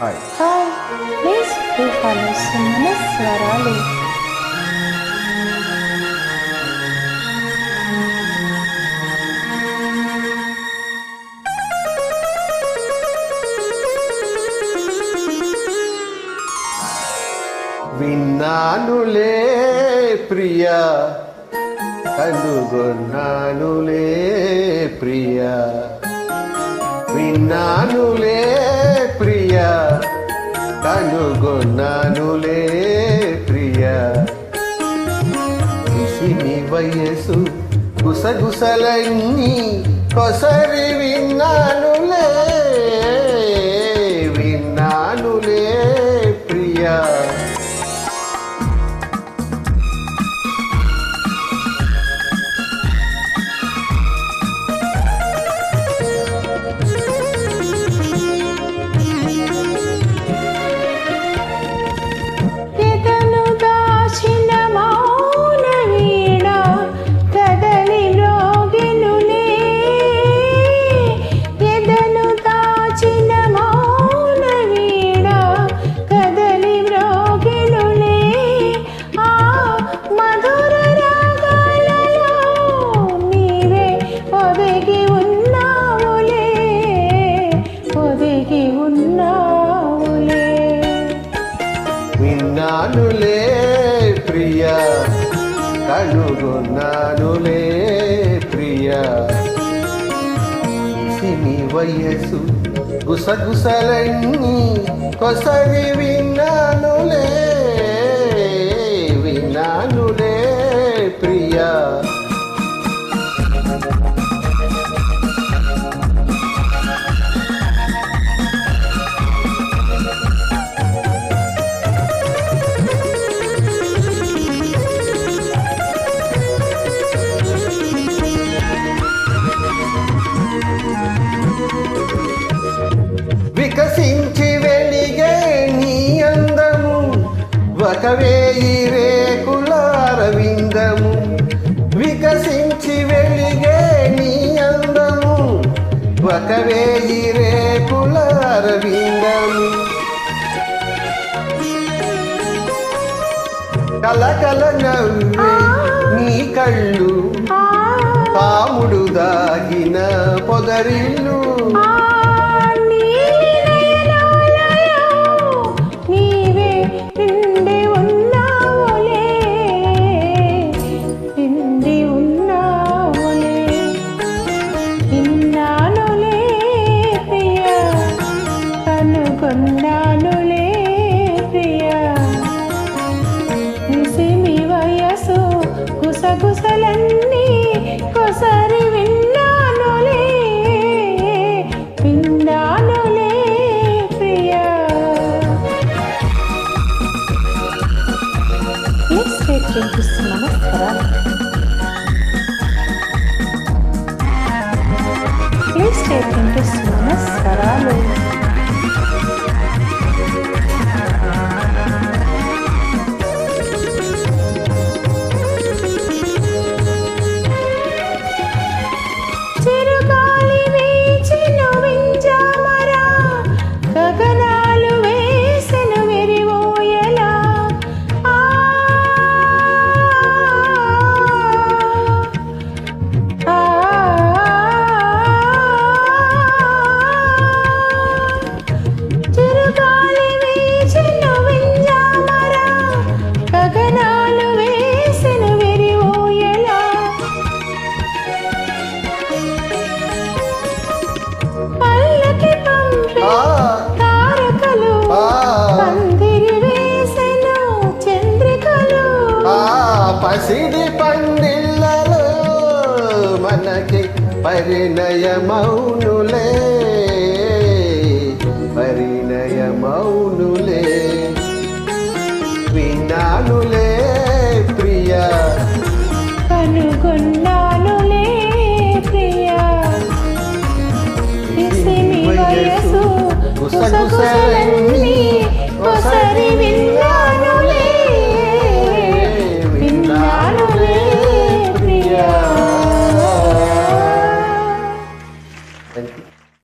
Hi hi please do follow Sumana స్వరాలు విన్నానులే ప్రియా కనుగొన్నానులే ప్రియా. విన్నానులే కనుగొన్నానులే ప్రియ. ఇసిని వయసు గుసగుసలన్నీ కొసరి విన్నానులే విన్నానులే ప్రియా. విన్నానులే ప్రియ. కనుగొన్నానులే ప్రియ. సిని వయసు గుసగుసలన్నీ కొసరి విన్నానులే విన్నానులే ప్రియా. ఒక వేయి రేకుల అరవిందము వికసించి వెలిగే నీ అందము. ఒక వేయి రేకుల అరవిందము. కలకల నవ్వే నీ కళ్ళు పాముడు దాగిన పొదరిల్లు. నీవే పసిడి పండిళ్ళలో మనకి పరిణయమౌనులే.